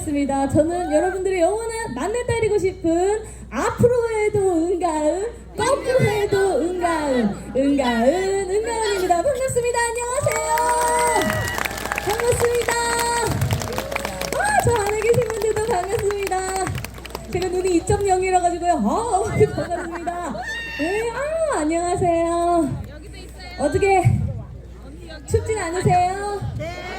인사드리겠습니다. 저는 여러분들의 영원한 만나다리고 싶은 앞으로 해도 은가은, 거꾸로 해도 은가은, 은가은, 은가은입니다. 반갑습니다. 안녕하세요. 반갑습니다. 아, 저 안에 계신 분들도 반갑습니다. 제가 눈이 2.0이라 가지고요. 아, 반갑습니다. 네, 아, 안녕하세요. 어떻게 춥진 않으세요? 네.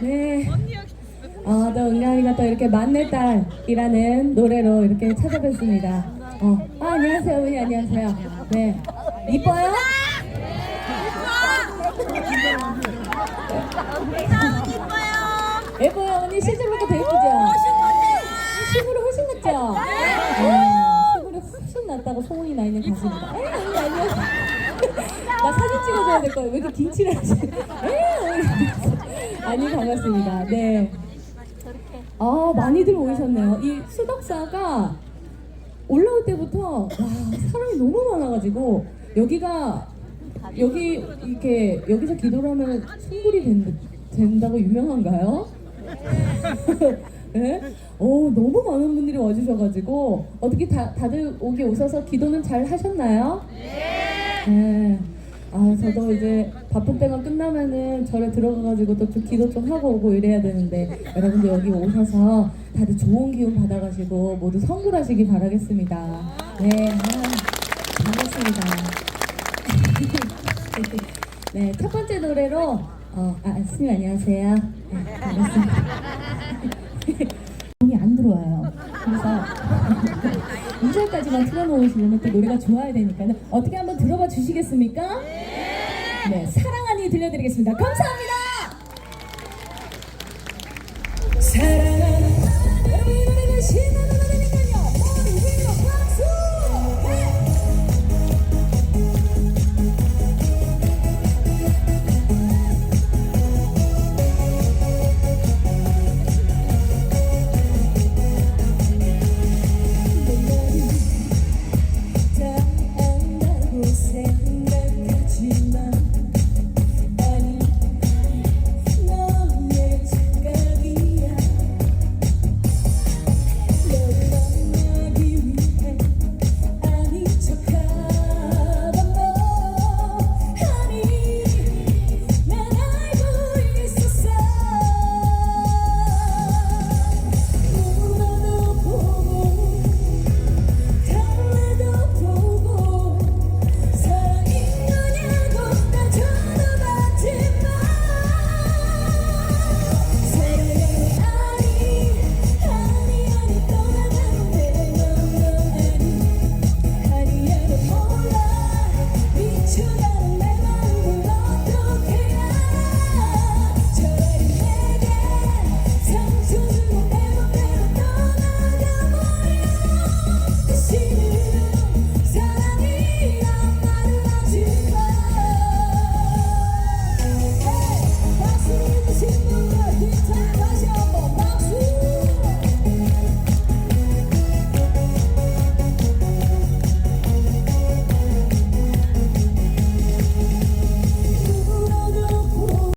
어, 또 은가은이가 또 이렇게 만내딸이라는 노래로 이렇게 찾아뵙습니다. 어, 아, 안녕하세요, 어머니 안녕하세요. 네. 이뻐요? 예뻐요, 어머니 실제로도 더 예쁘죠? 시부로 훨씬 낫죠? 네. 시부로 훨씬 낫다고 소문이 나 있는 가수입니다. 에이, 어머니 안녕하세요. 나 사진 찍어줘야 될 거예요. 왜 이렇게 긴치를 하지? 에이, 어머니. 아니, 반갑습니다. 네. 아, 많이들 오셨네요. 이 수덕사가 올라올 때부터 와, 사람이 너무 많아가지고 여기가 여기 이렇게 여기서 기도를 하면 충분히 된, 된다고 유명한가요? 네? 어, 너무 많은 분들이 와주셔가지고 어떻게 다, 다들 오기 오셔서 기도는 잘 하셨나요? 네. 아, 저도 이제 바쁜 때만 끝나면은 절에 들어가가지고 또 좀 기도 좀 하고 오고 이래야 되는데 여러분들 여기 오셔서 다들 좋은 기운 받아가시고 모두 성불하시기 바라겠습니다. 네, 아, 반갑습니다. 네, 첫 번째 노래로 어, 아, 스님 안녕하세요. 네, 반갑습니다. 돈이 안 들어와요. 그래서 2절까지만 틀어놓으시려면 또 노래가 좋아야 되니까요. 어떻게 한번 들어봐 주시겠습니까? 네, 사랑하니 들려드리겠습니다. 감사합니다. 사랑